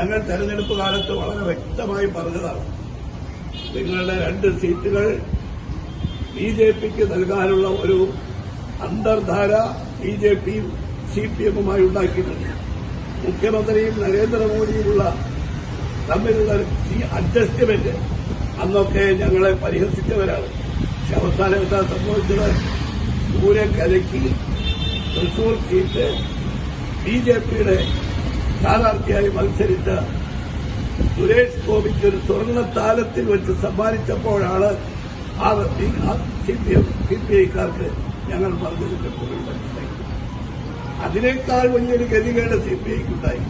ഞങ്ങൾ തെരഞ്ഞെടുപ്പ് കാലത്ത് വളരെ വ്യക്തമായി പറഞ്ഞതാണ്. നിങ്ങളുടെ രണ്ട് സീറ്റുകൾ ബി ജെ പിക്ക് നൽകാനുള്ള ഒരു അന്തർധാര ബി ജെ പിയും സി പി എമ്മുമായി ഉണ്ടാക്കിയിട്ടുണ്ട്. മുഖ്യമന്ത്രിയും നരേന്ദ്രമോദിയുമുള്ള തമ്മിലുള്ള ഈ അഡ്ജസ്റ്റ്മെന്റ് അന്നൊക്കെ ഞങ്ങളെ പരിഹസിച്ചവരാണ്. പക്ഷെ അവസാനം എന്താ സംഭവിച്ചത്? ദൂരെ കലക്കി തൃശൂർ സീറ്റ് ബി ജെ പിയുടെ സ്ഥാനാർത്ഥിയായി മത്സരിച്ച സുരേഷ് ഗോപിക്ക് ഒരു സ്വർണ താലത്തിൽ വെച്ച് സമ്മാനിച്ചപ്പോഴാണ് ആ C P M C P ഐക്കാർക്ക് ഞങ്ങൾ പറഞ്ഞതിന്റെ അതിനേക്കാൾ വലിയൊരു ഗതികേട് സി പി ഐക്കുണ്ടായി.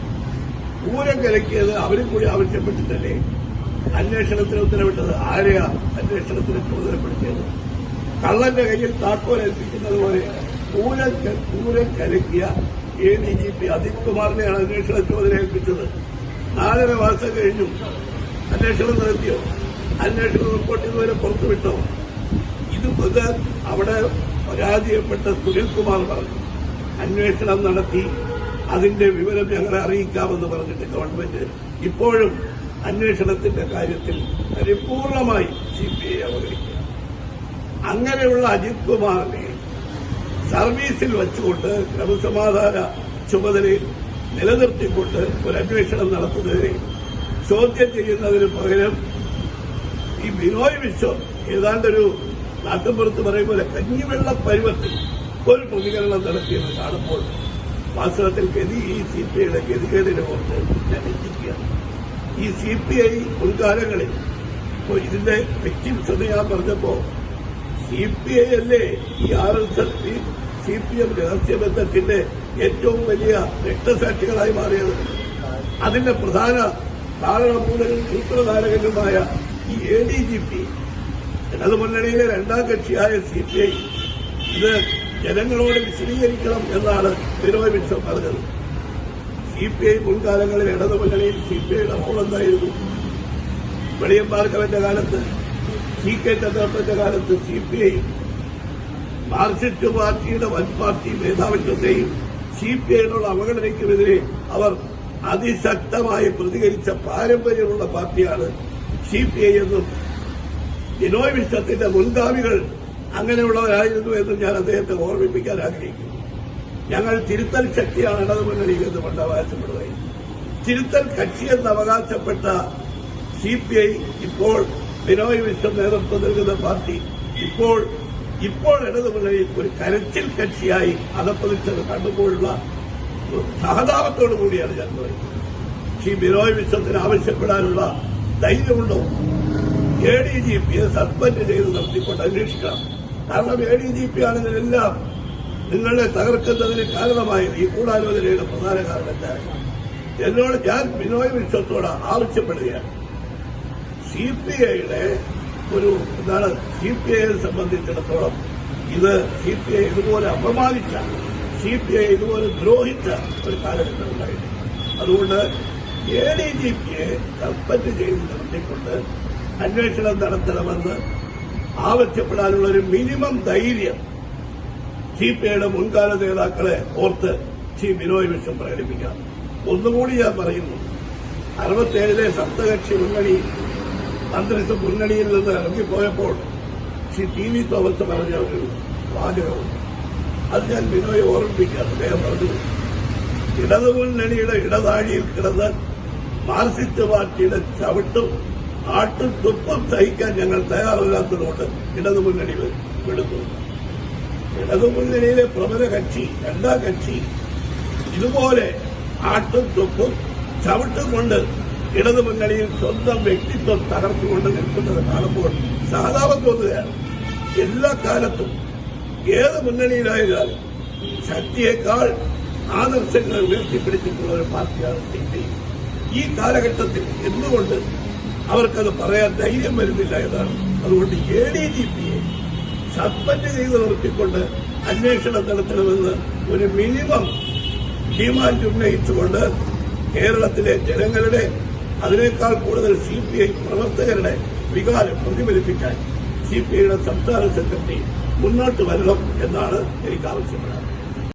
പൂരം കലക്കിയത് അവരും കൂടി ആവശ്യപ്പെട്ടിട്ടല്ലേ? അന്വേഷണത്തിന് ഉത്തരവിട്ടത് ആരെയാ അന്വേഷണത്തിന് ചുമതലപ്പെടുത്തിയത്. കള്ളന്റെ കയ്യിൽ താക്കോൽ ഏൽപ്പിക്കുന്നത് പോലെ പൂരം ക- Pooram കലക്കിയ A D G P Ajith കുമാറിനെയാണ് അന്വേഷണ ചുമതല ഏൽപ്പിച്ചത്. നാലര മാസം കഴിഞ്ഞു. അന്വേഷണം നടത്തിയോ? അന്വേഷണ റിപ്പോർട്ട് ഇതുവരെ പുറത്തുവിട്ടോ ഇത് മുതൽ അവിടെ പരാജയപ്പെട്ട സുനിൽകുമാർ പറഞ്ഞു. അന്വേഷണം നടത്തി. അതിന്റെ വിവരം ഞങ്ങളെ അറിയിക്കാമെന്ന് പറഞ്ഞിട്ട് ഗവൺമെന്റ് ഇപ്പോഴും അന്വേഷണത്തിന്റെ കാര്യത്തിൽ പരിപൂർണമായി സി പി ഐ അവഗണിക്കുക. അങ്ങനെയുള്ള അജിത് കുമാറിനെ സർവീസിൽ വെച്ചുകൊണ്ട് ക്രമസമാധാന ചുമതലയിൽ നിലനിർത്തിക്കൊണ്ട് ഒരു അന്വേഷണം നടത്തുന്നതിനെ ചോദ്യം ചെയ്യുന്നതിന് പകരം ഈ ബിനോയ് വിശ്വം ഏതാണ്ടൊരു നാട്ടുമ്പുറത്ത് പോലെ കഞ്ഞിവെള്ള പരുവത്തിൽ ഒരു പ്രതികരണം നടത്തിയെന്ന് കാണുമ്പോൾ വാസ്തവത്തിൽ ഗതി ഈ സി പി ഐയുടെ ഗതികേടിനെ ഓർത്ത് ഞാൻ ചിന്തിക്കുകയാണ് ഈ സി പി ഐ മുൻകാലങ്ങളിൽ ഇതിന്റെ വ്യക്തി ശ്രദ്ധ ഞാൻ പറഞ്ഞപ്പോ സി പി ഐ അല്ലേ? ഈ R S S P C P M രഹസ്യബന്ധത്തിന്റെ ഏറ്റവും വലിയ രക്തസാക്ഷികളായി മാറിയത്. അതിന്റെ പ്രധാന കാരണമൂലനും സൂത്രധാരകനുമായ ഈ എ ഡി ജി പി ഇടതു മുന്നണിയിലെ രണ്ടാം കക്ഷിയായ സി പി ഐ ഇത് ജനങ്ങളോട് വിശദീകരിക്കണം എന്നാണ് ബിനോയ് പറഞ്ഞത്. സി പി ഐ മുൻകാലങ്ങളിൽ ഇടതു മുന്നണിയിൽ സി പി ഐയുടെ റോൾ എന്തായിരുന്നു? വെളിയം ഭാർഗവന്റെ കാലത്ത് സി കെ ചന്ദ്രപ്പന്റെ കാലത്ത് സി പി ഐ മാർക്സിസ്റ്റ് പാർട്ടിയുടെ വൻ പാർട്ടി മേധാവിത്വത്തെയും സി പി ഐയിലുള്ള അവഗണനയ്ക്കുമെതിരെ അവർ അതിശക്തമായി പ്രതികരിച്ച പാരമ്പര്യമുള്ള പാർട്ടിയാണ് സി പി ഐ എന്നും ബിനോയ് വിശ്വത്തിന്റെ മുൻഗാമികൾ അങ്ങനെയുള്ളവരായിരുന്നു എന്നും ഞാൻ അദ്ദേഹത്തെ ഓർമ്മിപ്പിക്കാൻ ആഗ്രഹിക്കുന്നു. ഞങ്ങൾ തിരുത്തൽ ശക്തിയാണ് ഇടതു മുന്നണി എന്ന് പണ്ട് അവകാശപ്പെടുകയും തിരുത്തൽ കക്ഷിയെന്ന് അവകാശപ്പെട്ട സി പി ഐ ഇപ്പോൾ ബിനോയ് വിശ്വം നേതൃത്വം നൽകുന്ന പാർട്ടി ഇപ്പോൾ ഇപ്പോൾ ഇടതുമുന്നണി ഒരു കരച്ചിൽ കക്ഷിയായി അധപ്പതിച്ചത് കണ്ടുമ്പോഴുള്ള സഹതാപത്തോടു കൂടിയാണ് ഞാൻ പറയുന്നത്. ശ്രീ ബിനോയ് വിശ്വത്തിന് ആവശ്യപ്പെടാനുള്ള ധൈര്യമുണ്ടോ? എ ഡി ജി പിയെ സസ്പെൻഡ് ചെയ്ത് നടത്തിക്കൊണ്ട് അന്വേഷിക്കണം. കാരണം എ ഡി ജി പി ആണ് ഇതിനെല്ലാം നിങ്ങളെ തകർക്കുന്നതിന് കാരണമായത് ഈ ഗൂഢാലോചനയുടെ പ്രധാന കാരണക്കാരൻ എന്നോട് ഞാൻ ബിനോയ് വിശ്വത്തോട് ആവശ്യപ്പെടുകയാണ്. സി പി ഐയുടെ ഒരു എന്താണ് സി പി ഐയെ സംബന്ധിച്ചിടത്തോളം ഇത് സി പി ഐ ഇതുപോലെ അപമാനിച്ച സി പി ഐ ഇതുപോലെ ദ്രോഹിച്ച ഒരു കാലഘട്ടം ഉണ്ടായിരുന്നു. അതുകൊണ്ട് എ ഡി ജി പിയെ സസ്പെൻഡ് ചെയ്ത് നിർത്തിക്കൊണ്ട് അന്വേഷണം നടത്തണമെന്ന് ആവശ്യപ്പെടാനുള്ള ഒരു മിനിമം ധൈര്യം സി പി ഐയുടെ മുൻകാല നേതാക്കളെ ഓർത്ത് ശ്രീ ബിനോയ് വിശ്വം പ്രകടിപ്പിക്കാം. ഒന്നുകൂടി ഞാൻ പറയുന്നു അറുപത്തേഴിലെ സപ്തകക്ഷി മുന്നണി മന്ത്രിത്വ മുന്നണിയിൽ നിന്ന് ഇറങ്ങിപ്പോയപ്പോൾ ശ്രീ ടി വി തോമസ് പറഞ്ഞ ഒരു വാചകമുണ്ട്. അത് ഞാൻ ബിനോയെ ഓർമ്മിപ്പിക്കാം. അദ്ദേഹം പറഞ്ഞു ഇടതുമുന്നണിയുടെ ഇടതാഴിയിൽ കിടന്ന് മാർസിസ്റ്റ് പാർട്ടിയുടെ ചവിട്ടും ആട്ടും തുപ്പും സഹിക്കാൻ ഞങ്ങൾ തയ്യാറല്ലാത്തതുകൊണ്ട് ഇടതുമുന്നണി വിടുന്നു. ഇടതുമുന്നണിയിലെ പ്രബല കക്ഷി രണ്ടാം കക്ഷി ഇതുപോലെ ആട്ടും തുപ്പും ചവിട്ടും കൊണ്ട് ഇടതുമുന്നണിയിൽ സ്വന്തം വ്യക്തിത്വം തകർത്തുകൊണ്ട് നിൽക്കുന്നത് കാണുമ്പോൾ സഹതാപം തോന്നുകയാണ് എല്ലാ കാലത്തും ഏത് മുന്നണിയിലായാലും ശക്തിയേക്കാൾ ആദർശങ്ങൾ ഉയർത്തിപ്പിടിച്ചിട്ടുള്ള ഒരു പാർട്ടിയാണ് സി പി. ഈ കാലഘട്ടത്തിൽ എന്തുകൊണ്ട് അവർക്കത് പറയാൻ ധൈര്യം വരുന്നില്ല എന്നാണ് അതുകൊണ്ട് എ ഡി ജി പിയെ സസ്പെൻഡ് ചെയ്ത് നിർത്തിക്കൊണ്ട് അന്വേഷണം നടത്തണമെന്ന് ഒരു മിനിമം ഡിമാൻഡ് ഉന്നയിച്ചുകൊണ്ട് കേരളത്തിലെ ജനങ്ങളുടെ അതിനേക്കാൾ കൂടുതൽ സി പി ഐ പ്രവർത്തകരുടെ വികാരം പ്രതിഫലിപ്പിക്കാൻ സി പി ഐയുടെ സംസ്ഥാന സെക്രട്ടറി മുന്നോട്ട് വരണം എന്നാണ് എനിക്ക് ആവശ്യപ്പെടുന്നത്.